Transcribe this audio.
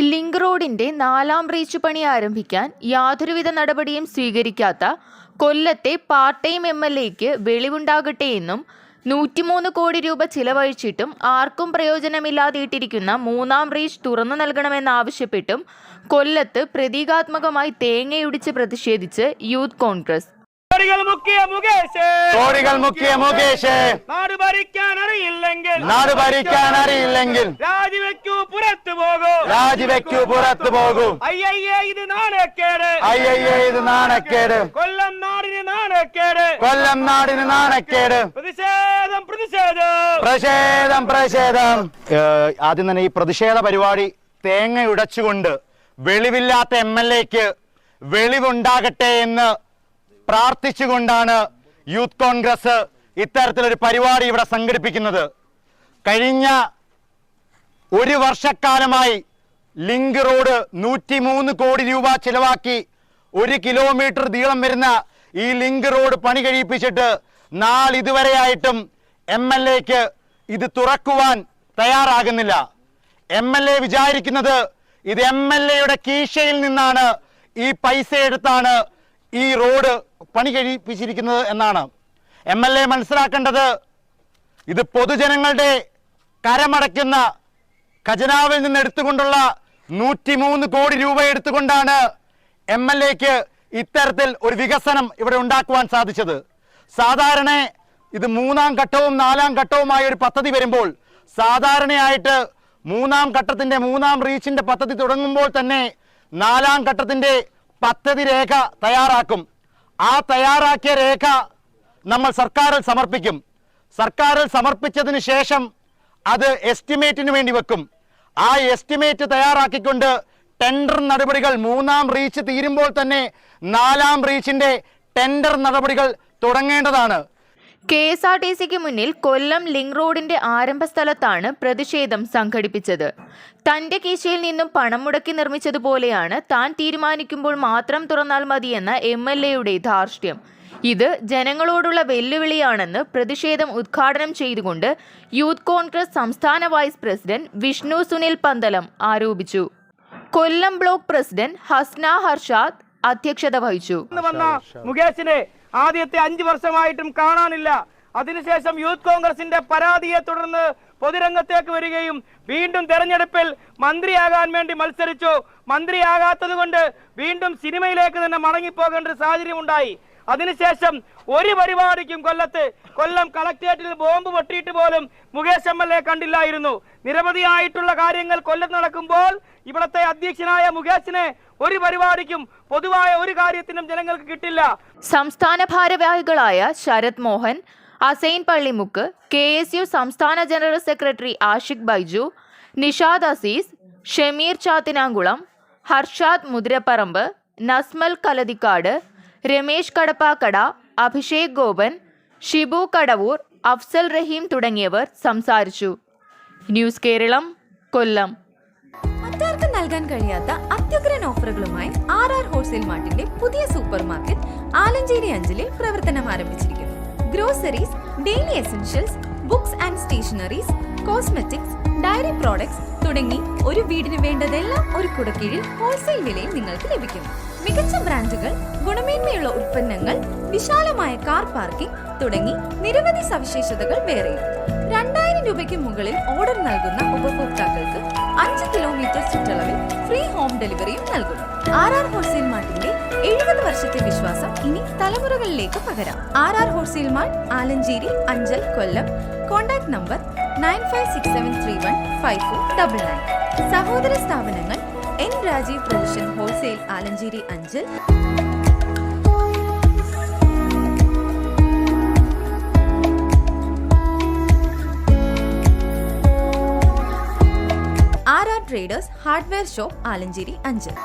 Link റോഡിന്റെ നാലാം reach പണി ആരംഭിക്കാൻ യാതൊരുവിധ നടപടിയും സ്വീകരിക്കാത്ത കൊല്ലത്തെ പാർട്ട് ടൈം എം എൽ എക്ക് വെളിവുണ്ടാകട്ടെ എന്നും നൂറ്റിമൂന്ന് കോടി രൂപ ചിലവഴിച്ചിട്ടും ആർക്കും പ്രയോജനമില്ലാതെയിട്ടിരിക്കുന്ന മൂന്നാം റീച്ച് തുറന്നു നൽകണമെന്നാവശ്യപ്പെട്ടും കൊല്ലത്ത് പ്രതീകാത്മകമായി തേങ്ങയുടിച്ച് പ്രതിഷേധിച്ച് യൂത്ത് കോൺഗ്രസ്. കോടികൾ മുക്കിയ മുകേഷ്. കോടികൾ മുക്കിയ മുകേഷ്. നാട് ഭരിക്കാൻ അറിയില്ലെങ്കിൽ. നാട് ഭരിക്കാൻ അറിയില്ലെങ്കിൽ. പുറത്തു പോകൂ. രാജിവെക്കൂ പുറത്തു പോകും. അയ്യയ്യേ ഇത് നാണക്കേട്. അയ്യയ്യേ ഇത് നാണക്കേട്. കൊല്ലം നാടിന് നാണക്കേട്. കൊല്ലം നാടിന് നാണക്കേട്. പ്രതിഷേധം പ്രതിഷേധം. പ്രഷേധം പ്രഷേധം ആദ്യം തന്നെ ഈ പ്രതിഷേധ പരിപാടി തേങ്ങ ഉടച്ചുകൊണ്ട് വെളിവില്ലാത്ത എം എൽ എക്ക് വെളിവുണ്ടാകട്ടെ എന്ന് പ്രാർത്ഥിച്ചുകൊണ്ടാണ് യൂത്ത് കോൺഗ്രസ് ഇത്തരത്തിലൊരു പരിപാടി ഇവിടെ സംഘടിപ്പിക്കുന്നത്. കഴിഞ്ഞ ഒരു വർഷക്കാലമായി ലിങ്ക് റോഡ് നൂറ്റി മൂന്ന് കോടി രൂപ ചിലവാക്കി ഒരു കിലോമീറ്റർ നീളം വരുന്ന ഈ ലിങ്ക് റോഡ് പണി കഴിപ്പിച്ചിട്ട് നാളിതുവരെയായിട്ടും എം എൽ എക്ക് ഇത് തുറക്കുവാൻ തയ്യാറാകുന്നില്ല. എം എൽ എ വിചാരിക്കുന്നത് ഇത് എം എൽ എയുടെ കീശയിൽ നിന്നാണ് ഈ പൈസ എടുത്താണ് ഈ റോഡ് പണി കഴിപ്പിച്ചിരിക്കുന്നത് എന്നാണ്. എം എൽ എ മനസ്സിലാക്കേണ്ടത് ഇത് പൊതുജനങ്ങളുടെ കരമടയ്ക്കുന്ന ഖജനാവിൽ നിന്ന് എടുത്തുകൊണ്ടുള്ള നൂറ്റിമൂന്ന് കോടി രൂപ എടുത്തുകൊണ്ടാണ് എം എൽ എക്ക് ഇത്തരത്തിൽ ഒരു വികസനം ഇവിടെ ഉണ്ടാക്കുവാൻ സാധിച്ചത്. സാധാരണ ഇത് മൂന്നാം ഘട്ടവും നാലാം ഘട്ടവുമായ ഒരു പദ്ധതി വരുമ്പോൾ സാധാരണയായിട്ട് മൂന്നാം ഘട്ടത്തിന്റെ മൂന്നാം റീച്ചിന്റെ പദ്ധതി തുടങ്ങുമ്പോൾ തന്നെ നാലാം ഘട്ടത്തിന്റെ പദ്ധതി രേഖ തയ്യാറാക്കും. ആ തയ്യാറാക്കിയ രേഖ നമ്മൾ സർക്കാരിൽ സമർപ്പിക്കും. സർക്കാരിൽ സമർപ്പിച്ചതിന് ശേഷം അത് എസ്റ്റിമേറ്റിന് വേണ്ടി വെക്കും. ആ എസ്റ്റിമേറ്റ് തയ്യാറാക്കിക്കൊണ്ട് ടെൻഡർ നടപടികൾ മൂന്നാം റീച്ച് തീരുമ്പോൾ തന്നെ നാലാം റീച്ചിന്റെ ടെൻഡർ നടപടികൾ തുടങ്ങേണ്ടതാണ്. കെ എസ് ആർ ടി സിക്ക് മുന്നിൽ കൊല്ലം ലിങ്ക് റോഡിന്റെ ആരംഭ സ്ഥലത്താണ് പ്രതിഷേധം സംഘടിപ്പിച്ചത്. തന്റെ കീശയിൽ നിന്നും പണം മുടക്കി നിർമ്മിച്ചതുപോലെയാണ് താൻ തീരുമാനിക്കുമ്പോൾ മാത്രം തുറന്നാൽ മതിയെന്ന എം എൽ എയുടെ ധാർഷ്ട്യം. ഇത് ജനങ്ങളോടുള്ള വെല്ലുവിളിയാണെന്ന് പ്രതിഷേധം ഉദ്ഘാടനം ചെയ്തുകൊണ്ട് യൂത്ത് കോൺഗ്രസ് സംസ്ഥാന വൈസ് പ്രസിഡന്റ് വിഷ്ണു സുനിൽ പന്തലം ആരോപിച്ചു. കൊല്ലം ബ്ലോക്ക് പ്രസിഡന്റ് ഹസ്ന ഹർഷാദ് അധ്യക്ഷത വഹിച്ചു. മുകേഷിനെ ആദ്യത്തെ അഞ്ചു വർഷമായിട്ടും കാണാനില്ല. അതിനുശേഷം യൂത്ത് കോൺഗ്രസിന്റെ പരാതിയെ തുടർന്ന് പൊതുരംഗത്തേക്ക് വരികയും വീണ്ടും തെരഞ്ഞെടുപ്പിൽ മന്ത്രിയാകാൻ വേണ്ടി മത്സരിച്ചു. മന്ത്രിയാകാത്തത് കൊണ്ട് വീണ്ടും സിനിമയിലേക്ക് തന്നെ മടങ്ങിപ്പോകേണ്ട ഒരു സാഹചര്യം ഉണ്ടായി അതിനുശേഷം ഒരു പരിപാടിക്കും കൊല്ലത്ത് കൊല്ലം കളക്ടറേറ്റിൽ ബോംബ് പൊട്ടിയിട്ട് പോലും മുകേഷ് എം കണ്ടില്ലായിരുന്നു. നിരവധിയായിട്ടുള്ള കാര്യങ്ങൾ കൊല്ലത്ത് നടക്കുമ്പോൾ ഇവിടത്തെ അധ്യക്ഷനായ മുകേഷിനെ ഒരു പരിപാടിക്കും പൊതുവായ ഒരു കാര്യത്തിനും ജനങ്ങൾക്ക് കിട്ടില്ല. സംസ്ഥാന ഭാരവാഹികളായ Sarath Mohan assign Pallimukku K S U സംസ്ഥാന ജനറൽ സെക്രട്ടറി ആഷിഖ് ബൈജു നിഷാദ് അസീസ് ഷമീർ ചാത്തിനാങ്കുളം ഹർഷാദ് മുതിരപ്പറമ്പ് നസ്മൽ കലതിക്കാട് രമേശ് കടപ്പാക്കട അഭിഷേക് ഗോപൻ ഷിബു കടവൂർ അഫ്സൽ റഹീം തുടങ്ങിയവർ സംസാരിച്ചു. ന്യൂസ് കേരളം കൊല്ലം. മറ്റാർക്കും നൽകാൻ കഴിയാത്ത അത്യുഗ്രൻ ഓഫറുകളുമായി ആർ ആർ ഹോൾസെയിൽ മാർട്ടിന്റെ പുതിയ സൂപ്പർ മാർക്കറ്റ് ആലഞ്ചേരി അഞ്ചലിൽ പ്രവർത്തനം ആരംഭിച്ചിരിക്കുന്നു. Groceries daily essentials books and stationeries cosmetics dairy products തുടങ്ങി ഒരു വീടിന് വേണ്ടതെല്ലാം ഒരു കുടക്കീഴിൽ ഹോൾസെയിൽ വിലയിൽ നിങ്ങൾക്ക് ലഭിക്കും. മികച്ച ബ്രാൻഡുകൾ ഗുണമേന്മയുള്ള ഉൽപ്പന്നങ്ങൾ വിശാലമായ കാർ പാർക്കിംഗ് തുടങ്ങി നിരവധി സവിശേഷതകൾ വേറെയും രണ്ടായിരം രൂപയ്ക്ക് മുകളിൽ ഓർഡർ നൽകുന്ന ഉപഭോക്താക്കൾക്ക് അഞ്ച് കിലോമീറ്റർ ചുറ്റളവിൽ ഫ്രീ ഹോം ഡെലിവറിയും നൽകുന്നു ആർ ആർ ഹോൾസെയിൽ മാർട്ടിന്റെ എഴുപത് വർഷത്തെ വിശ്വാസം ഇനി തലമുറകളിലേക്ക് പകരാം. R R wholesale mart Alancherry Anchal Kollam. Contact number nine five six seven three one five four double nine. സഹോദര സ്ഥാപനങ്ങൾ N Rajeev provision wholesale Alancherry Anchal. R R traders hardware shop Alancherry Anchal.